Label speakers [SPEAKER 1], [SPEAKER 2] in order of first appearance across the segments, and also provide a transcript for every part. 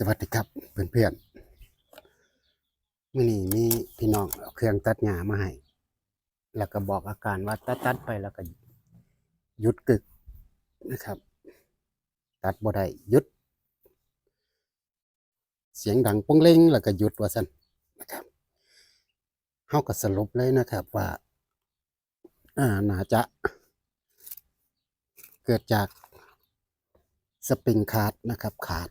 [SPEAKER 1] สวัสดีครับเพื่อนๆมื่อนี้มีพี่น้องเอาเครื่องตัดหญ้ามาให้ แล้วก็บอกอาการว่าตัดตัดไปแล้วก็หยุดกึกนะครับ ตัดบ่ได้หยุด เสียงดังป้งเล้งแล้วก็หยุดว่าซั่นนะครับเฮาก็สรุปเลยนะครับว่าอ่าน่าจะ เกิดจากสปริงขาดนะครับขาด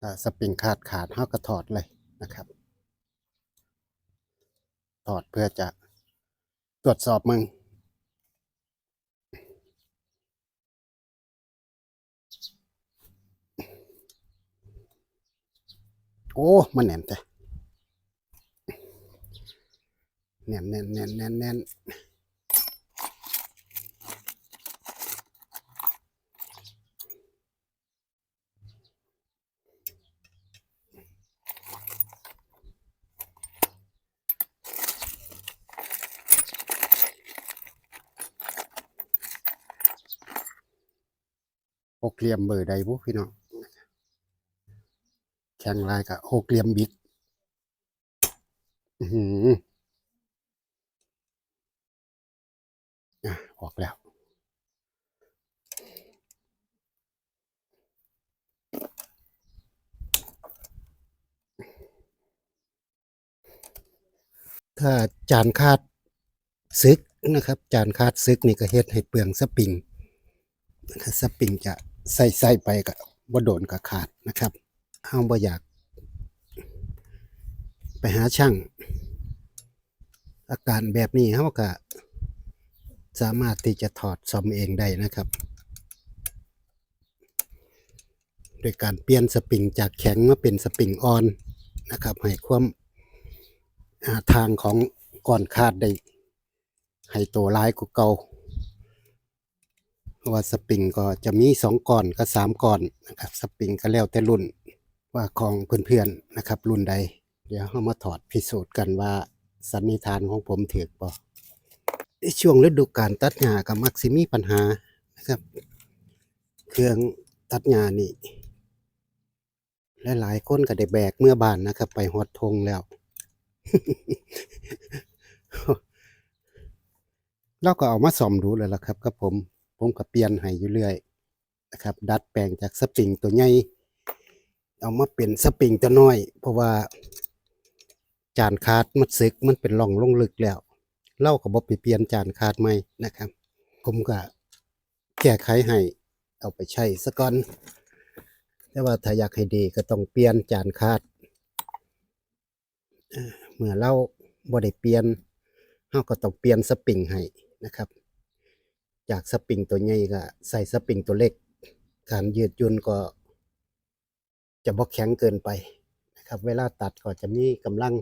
[SPEAKER 1] ถ้าสปริงขาดขาดเฮาก็ถอดเลยนะครับ ถอดเพื่อจะตรวจสอบมึงโอ้ มันแน่นแต่แน่นแน่นแน่นแน่นแน่นห เหลี่ยมเบอร์ใดบุพี่น้องแข่งลายกับหกเหลี่ยมบิดอือหืออะออกแล้วถ้าจานคาดซึกนะครับ จานคาดซึกนี่ก็เฮ็ดให้เปลืองสปริงสปริงจะ ใส่ใส่ไปกับบ่โดนกับขาดนะครับเฮาบ่อยาก ไปหาช่าง อาการแบบนี้เฮาก็สามารถที่จะถอดซ่อมเองได้นะครับ โดยการเปลี่ยนสปริงจากแข็งมาเป็นสปริงอ่อนนะครับ ให้ความทางของก่อนคาดได้ให้ตัวร้ายกว่าเก่าเพรา ว่าสปริงก็จะมีสองก่อนกับสามก่อนนะครับสปริงก็แล้วแต่รุ่นว่าของเพื่อนๆนะครับ รุ่นใด เดี๋ยวเรามาถอดพิสูจน์กันว่าสันนิษฐานของผมถูกบ่ในช่วงฤดูกาลตัดหญ้ากับมักสิมีปัญหานะครับ เครื่องตัดหญ้านี่หลายๆคนก็ได้แบกเมื่อบานนะครับ ไปฮอดทงแล้วเราก็เอามาซ่อมดูแล้วล่ะครับกับผม ผมก็เปลี่ยนให้อยู่เรื่อยนะครับ ดัดแปลงจากสปริงตัวใหญ่เอามาเป็นสปริงตัวน้อย เพราะว่าจานคาดมันซึกมันเป็นร่องลงลึกแล้วเราก็บ่ไปเปลี่ยนจานคาดใหม่นะครับ ผมก็แก้ไขให้เอาไปใช้ซะก่อนแต่ว่าถ้าอยากให้ดีก็ต้องเปลี่ยนจานคาดเมื่อเราบ่ได้เปลี่ยนเฮาก็ต้องเปลี่ยนสปริงให้นะครับ จากสปริงตัวใหญ่ก็ใส่สปริงตัวเล็ก การยืดยุ่นก็ จะบ่แข็งเกินไปนะครับ เวลาตัดก็จะมีกำลัง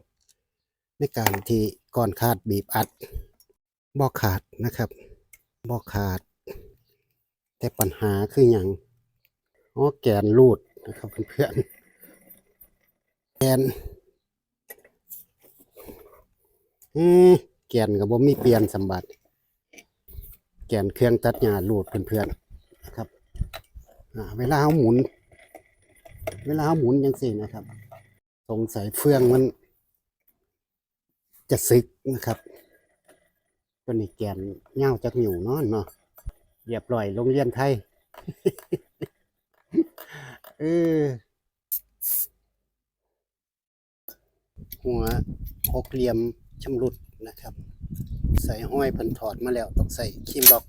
[SPEAKER 1] ในการที่ก่อนคาดบีบอัดบ่ขาดนะครับบ่ขาด แต่ปัญหาคืออย่างอ๋อแกนรูดนะครับเพื่อนแกนแกนก็บ่มีเปลี่ยนสมบัติ แกนเครื่องตัดหญ้ารูดเพื่อนๆนะครับเวลาเขาหมุน เวลาเขาหมุนจังซี่นะครับ สงสัยเฟืองมัน จะซึกนะครับตัวนี้แกนเงาจากอยู่เนาะเนาะเรียบร้อยโรงเรียนไทยเออหัวหกเหลี่ยมชำรุดนะครับ ใส่ห้อยเพันถอดมาแล้ว ต้องใส่ครีมล็อก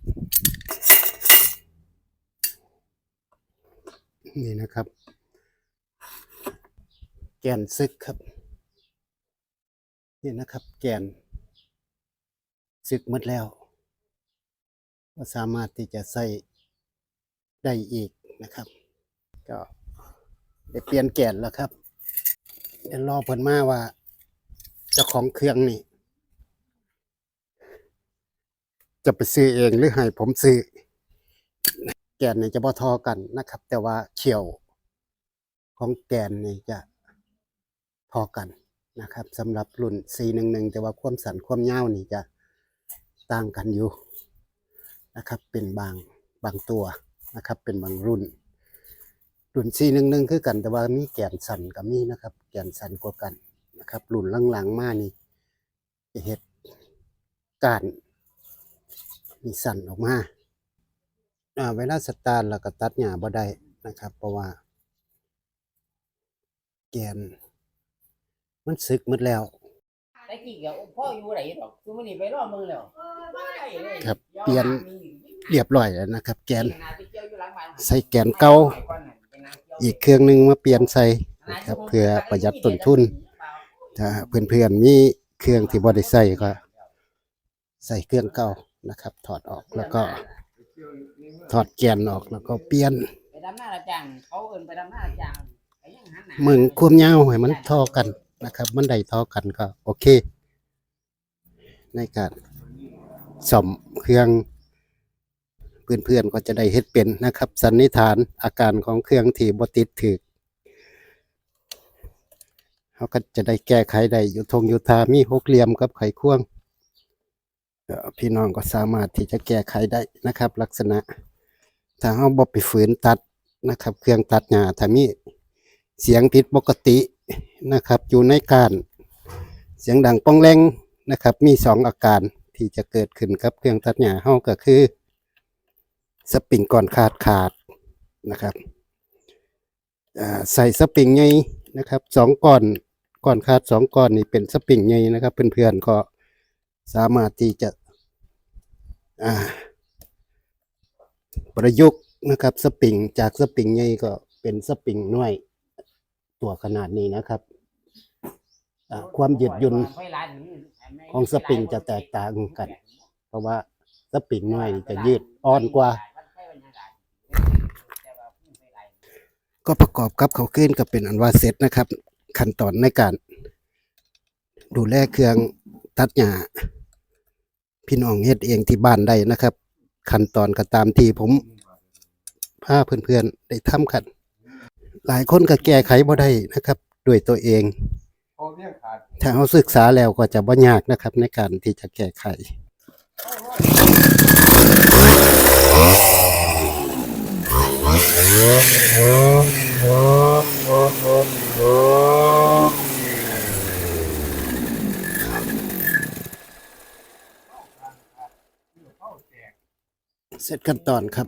[SPEAKER 1] นี่นะครับ แกนซึกครับ นี่นะครับ แกน ซึกหมดแล้วก็สามารถที่จะใส่ได้อีกนะครับ ก็ได้เปลี่ยนแกนแล้วครับเดี๋ยวรอเพิ่นมาว่าเจ้าของเครื่องนี่ จะไปซื้อเองหรือให้ผมซื้อ แกนนี่จะบ่ทอกันนะครับ แต่ว่าเขียวของแกนนี่จะพอกันนะครับสำหรับรุ่น411 แต่ว่าความสันความยาวนี่จะต่างกันอยู่นะครับ เป็นบางบางตัวนะครับ เป็นบางรุ่น รุ่นสี่หนึ่งหนึ่งคือกันแต่ว่ามีแกนสันกับมีนะครับ แกนสันกว่ากันนะครับ รุ่นหลังๆมานี่จะเห็ดกาน มีสันออกมาอ่าเวลาสตาร์ทแล้วก็ตัดหญ้าบ่ได้นะครับ เพราะว่า แกน มันสึกหมดแล้ว
[SPEAKER 2] แต่กี้ก็พ่ออยู่ไหนดอกคือมื้อนี้ไปรอมึงแล้วบ่ได้เลย
[SPEAKER 1] ครับ เปลี่ยนเรียบร้อยแล้วนะครับ แกน
[SPEAKER 2] ไปเกี่ยวอยู่หลังบ้าน
[SPEAKER 1] ใส่แกนเก่าอีกเครื่องหนึงมาเปลี่ยนใส่นะครับเพื่อประหยัดต้นทุนถ้าเพื่อนๆมีเครื่องที่บ่ได้ใส่ก็ ใส่เครื่องเก่า นะครับ ถอดออกแล้วก็ ถอดแกนออกแล้วก็เปลี่ยน
[SPEAKER 2] ไปดำหน้าละจังเขาเอิ้นไปดำหน้าละจังก็ยังหันหน้า
[SPEAKER 1] มึงความยาวให้มันเท่ากันนะครับ มันได้เท่ากันก็โอเค ในการซ่อมเครื่องเพื่อนๆก็จะได้เฮ็ดเป็นนะครับ สันนิษฐานอาการของเครื่องที่บ่ติดถึกเขาก็จะได้แก้ไขได้อยู่ทงอยู่ทามีหกเหลี่ยมกับไขควงเอ่อ พี่น้องก็สามารถที่จะแก้ไขได้นะครับ ลักษณะ ถ้าเราบ่ไปฝืนตัดนะครับ เครื่องตัดหญ้าถ้ามีเสียงผิดปกตินะครับ อยู่ในการเสียงดังป้องแรงนะครับ มีสองอาการที่จะเกิดขึ้นกับเครื่องตัดหญ้าเฮาก็คือ สปริงก่อนขาดขาดนะครับใส่สปริงใหญ่นะครับสองก้อนก่อนขาดสองก้อนนี่เป็นสปริงใหญ่นะครับ เพื่อนๆก็สามารถที่จะ อ่า ประยุกต์นะครับ สปริงจากสปริงใหญ่ก็เป็นสปริงน้อยตัวขนาดนี้นะครับความยืดหยุ่นของสปริงจะแตกต่างกัน เพราะว่าสปริงน้อยจะยืดอ่อนกว่า ก็ประกอบกับเขาขึ้นก็เป็นอันว่าเสร็จนะครับ ขั้นตอนในการ ดูแลเครื่องตัดหญ้า พี่น้องเฮ็ดเองที่บ้านได้นะครับ ขั้นตอนก็ตามที่ผมพาเพื่อนๆได้ทำกัน หลายคนก็แก้ไขบ่ได้นะครับ ด้วยตัวเองถ้าเราศึกษาแล้วก็จะบ่ยากนะครับ ในการที่จะแก้ไขเสร็จขั้นตอนครับ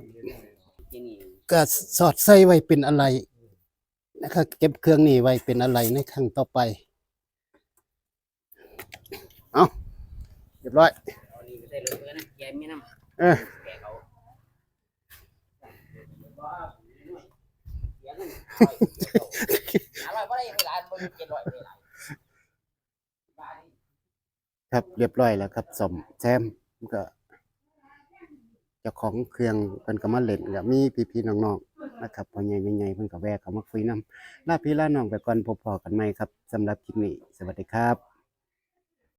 [SPEAKER 1] ก็สอดใส่ไว้เป็นอะไรนะครับเก็บเครื่องนี้ไว้เป็นอะไรในครั้งต่อไป เอาเรียบร้อยเออครับเรียบร้อยแล้วครับสมแซมก็ เจ้าของเครื่องเพิ่นก็มาเล่นก็มีพี่ๆน้องๆนะครับพ่อใหญ่แม่ใหญ่เพิ่นก็แวะเข้ามาคุยนํลาพี่ลาน้องไปก่อนพบพอกันใหม่ครับสำหรับคลิปนี้ สวัสดีครับ